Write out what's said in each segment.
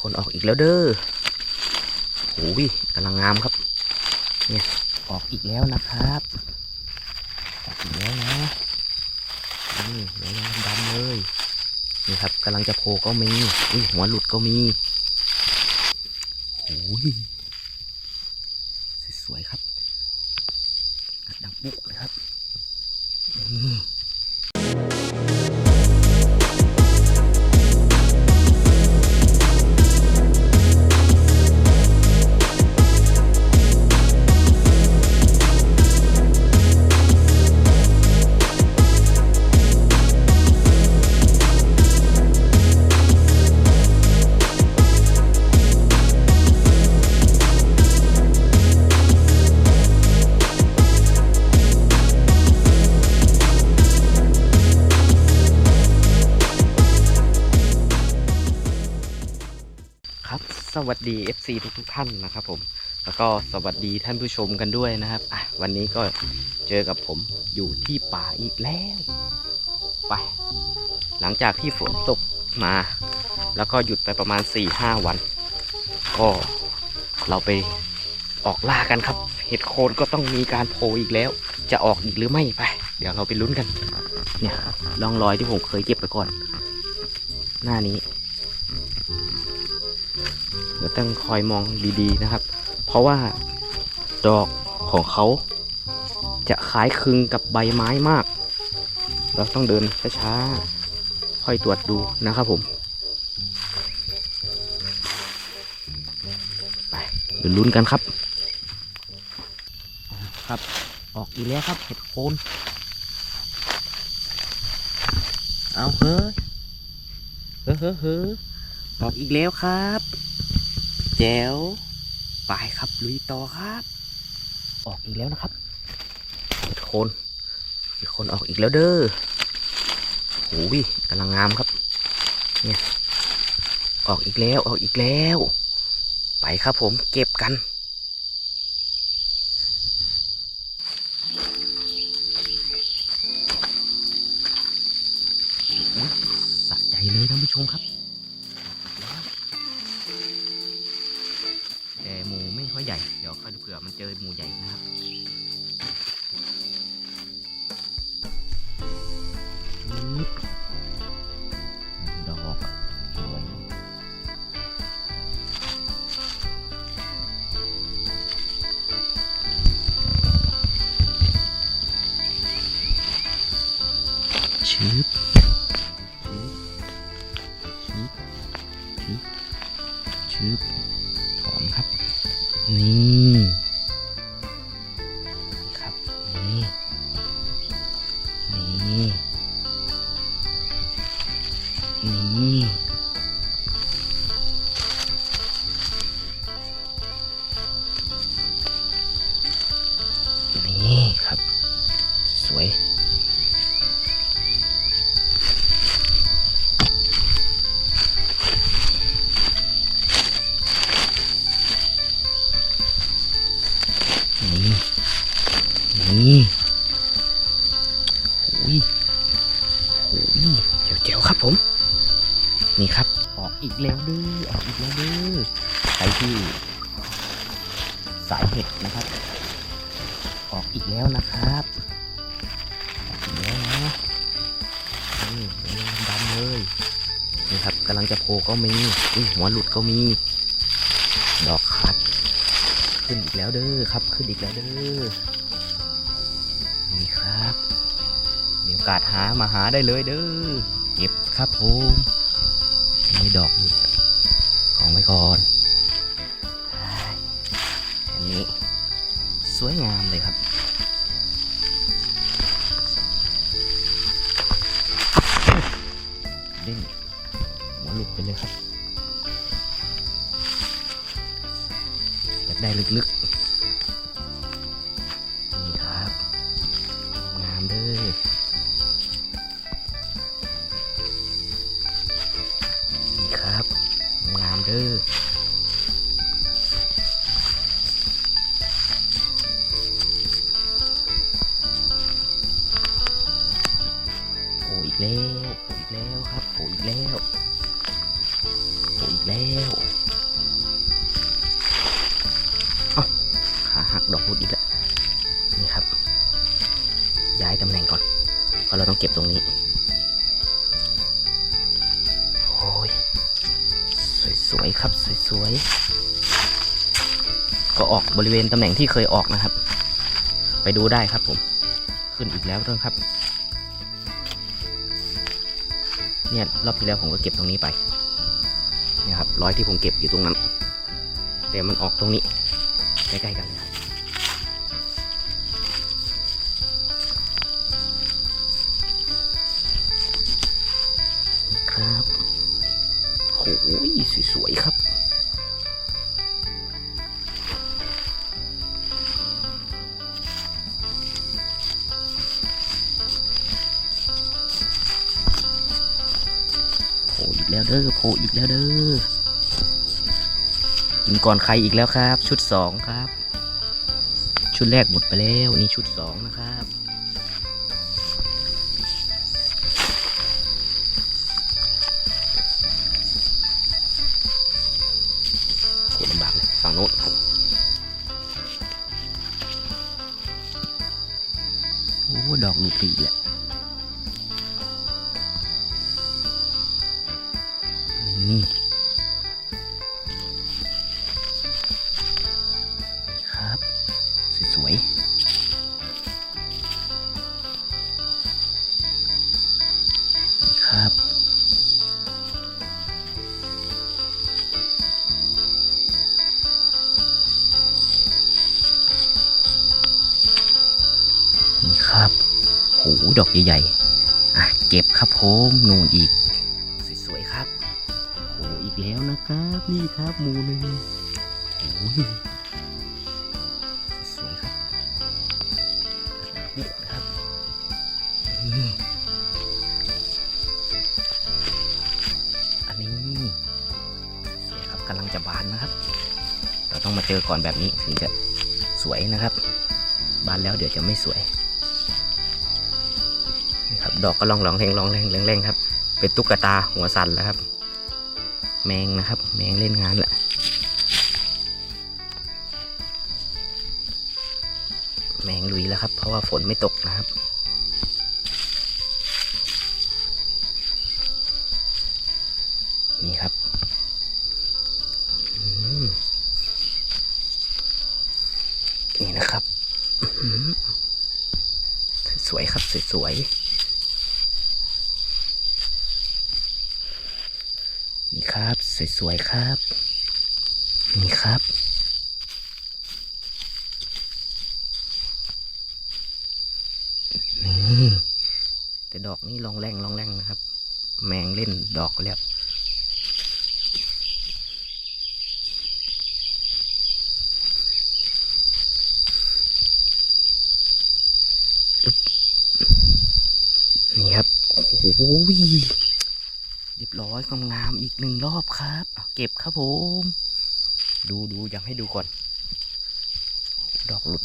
คนออกอีกแล้วเด้อโอ้ยกำลังงามครับ เนี่ยออกอีกแล้วนะครับออกอีกแล้วนะนี่เนื้อยังดำเลยนี่ครับกำลังจะโผล่ก็มีอุ้ยหัวหลุดก็มีโอ้ยสวยๆครับดดังปุ๊กเลยครับนี่ วัสดี FC ทุกทุกท่านนะครับผม แล้วก็สวัสดีท่านผู้ชมกันด้วยนะครับอะวันนี้ก็เจอกับผมอยู่ที่ป่าอีกแล้ว ไป หลังจากที่ฝนตกมา แล้วก็หยุดไปประมาณ 4-5 วัน ก็เราไปออกล่ากันครับ เห็ดโคนก็ต้องมีการโผล่อีกแล้ว จะออกอีกหรือไม่ไป เดี๋ยวเราไปลุ้นกัน เนี่ยร่องรอยที่ผมเคยเก็บไปก่อน หน้านี้ เดี๋ยวต้องคอยมองดีๆนะครับ เพราะว่าดอกของเขาจะคล้ายคลึงกับใบไม้มาก เราต้องเดินช้าๆ ค่อยตรวจดูนะครับผม ไปเดี๋ยวลุ้นกันครับ ครับ ออกอีกแล้วครับเห็ดโคนเอาเฮ้ยเฮ้ยเฮ้ยเฮ้ยออกอีกแล้วครับ แจ๋วไปครับลุยต่อครับ ออกอีกแล้วนะครับโคนโคนออกอีกแล้วเด้อโอ้ยกำลังงามครับ เนี่ยออกอีกแล้วออกอีกแล้ว ไปครับผมเก็บกันสะใจเลยท่านผู้ชมครับ อมันเจอหมูใหญ่นะครับดอกอะสวยชืบชืบชืบชืบถอนครับ นี่ นี่นี่ครับ สวยนี่นี่ จะโผล่ก็มีอุ้ยหัวหลุดก็มี ดอกขาดขึ้นอีกแล้วเด้อครับ ขึ้นอีกแล้วเด้อนี่ครับมีโอกาสหามาหาได้เลยเด้อเก็บครับผมม่ดอกหลุดของไว้ก่อนอันนี้สวยงามเลยครับ ไปเลยครับ อยากได้ลึกๆ วยๆครับสวยๆก็ออกบริเวณตำแหน่งที่เคยออกนะครับ ไปดูได้ครับผม ขึ้นอีกแล้วด้วยครับ เนี่ยรอบที่แล้วผมก็เก็บตรงนี้ไปเนี่ยครับรอยที่ผมเก็บอยู่ตรงนั้น แต่มันออกตรงนี้ใกล้ๆกันครับ โผล่อีกแล้วเด้อกินก่อนใครอีกแล้วครับ ชุดสองครับ ชุดแรกหมดไปแล้วนี่ชุดสองนะครับโหลำบากเลยฝั่งโน้นครับโอ้ดอกลูกปีแหละ นี่ครับ สวยๆครับ นี่ครับโหดอกใหญ่ๆ อะ เก็บครับผม นูนอีก ครับ นี่ครับหมูหนึ่งโอ้ยสวยครับนี่ครับอันนี้สวยครับกำลังจะบานนะครับ เราต้องมาเจอก่อนแบบนี้ถึงจะสวยนะครับ บานแล้วเดี๋ยวจะไม่สวยนี่ครับ ดอกก็ลองลองแรงลองแรงแรงแรงครับ เป็นตุ๊กตาหัวสั่นแล้วครับ แมงนะครับ แมงเล่นงานแหละแมงลุยแล้วครับ เพราะว่าฝนไม่ตกนะครับ นี่ครับ สวยๆครับ นี่ครับ นี่แต่ดอกนี่ลองแรงลองแรงนะครับ แมงเล่นดอกแล้วอึ๊บนี่ครับ โอ้ย บร้อยงามอีกหนึ่งรอบครับเก็บครับผม ดูดูอยากให้ดูก่อน ดอกหลุด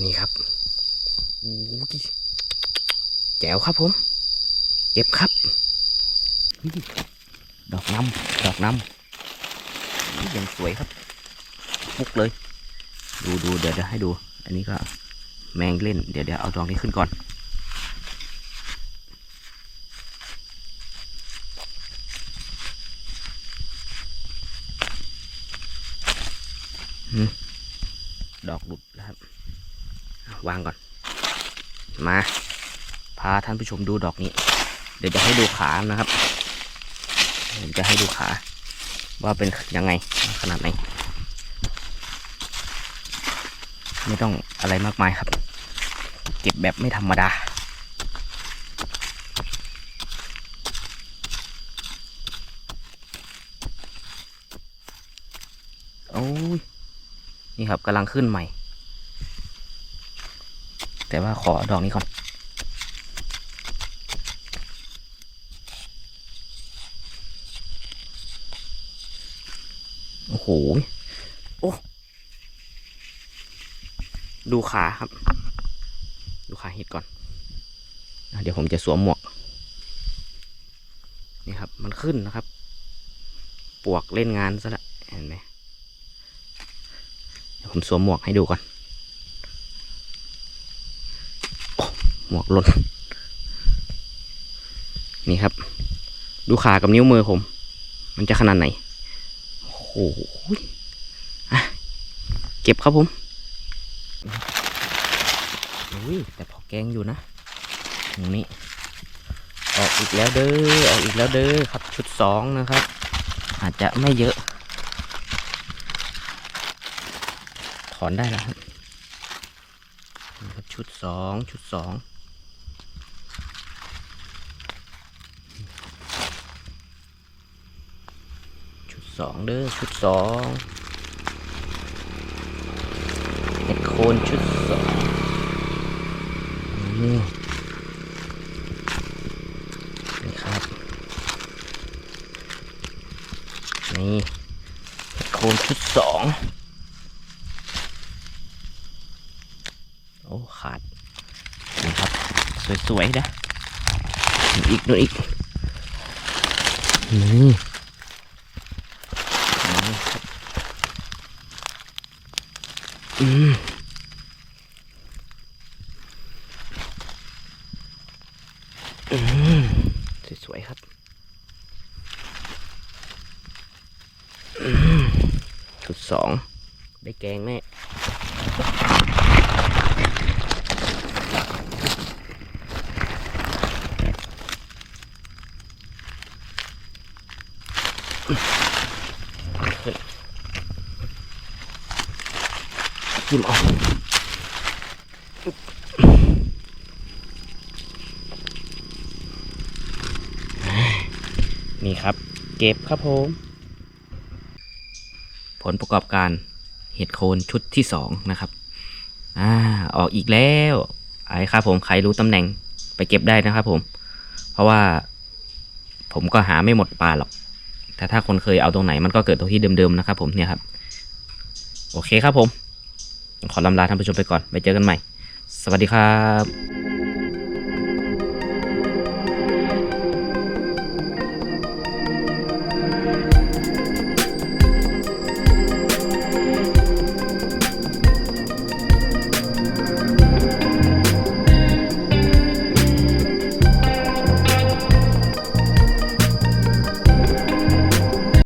นี่ครับโอ้ยแจ๋วครับผม เก็บครับ ดอกน้ำดอกน้ำยังสวยครับมุกเลย ดูดูเดี๋ยวเดี๋ยวให้ดู อันนี้ก็แมงเล่น เดี๋ยวเดี๋ยวเอาดอกนี้ขึ้นก่อน ดอกหลุดแล้วครับ วางก่อน มา พาท่านผู้ชมดูดอกนี้ เดี๋ยวจะให้ดูขานะครับเดี๋ยวจะให้ดูขา ว่าเป็นยังไงขนาดไหน ไม่ต้องอะไรมากมายครับ เก็บแบบไม่ธรรมดาโอ้ย นี่ครับกำลังขึ้นใหม่ แต่ว่าขอดอกนี้ก่อน โอ้โห โอ้ ดูขาครับ ดูขาเห็ดก่อน เดี๋ยวผมจะสวมหมวก นี่ครับ มันขึ้นนะครับ ปวกเล่นงานซะละเห็นไหม ผมสวมหมวกให้ดูก่อนอหมวกหล่นนี่ครับ ดูขากับนิ้วมือผม มันจะขนาดไหนโอ้โหอะเก็บครับผมอุ้ยแต่พอแกงอยู่นะตรงนี้ออกอีกแล้วเด้อออกอีกแล้วเด้อครับชุดสองนะครับ อาจจะไม่เยอะ อนได้แล้วครับชุดสองชุดสองชุดสองเด้อชุดสองเห็ดโคนชุดสองนี่นี่ครับ นี่เห็ดโคนชุดสอง โอ้ขาดนะครับ สวยๆนะอีกนู่นอีกนี่นี่ครับอืมอืมสวยๆครับอืมชุดสองได้แกงแน่ จิ้มออนี่ครับ เก็บครับผม ผลประกอบการเห็ดโคนชุดที่สองนะครับอ่าออกอีกแล้วไอ้ครับผมใครรู้ตำแหน่งไปเก็บได้นะครับผม เพราะว่าผมก็หาไม่หมดป่าหรอกแต่ถ้าคนเคยเอาตรงไหนมันก็เกิดตรงที่เดิมๆนะครับผมเนี่ยครับ โอเคครับผม ขอลำลาท่านผู้ชมไปก่อนไปเจอกันใหม่ สวัสดีครับ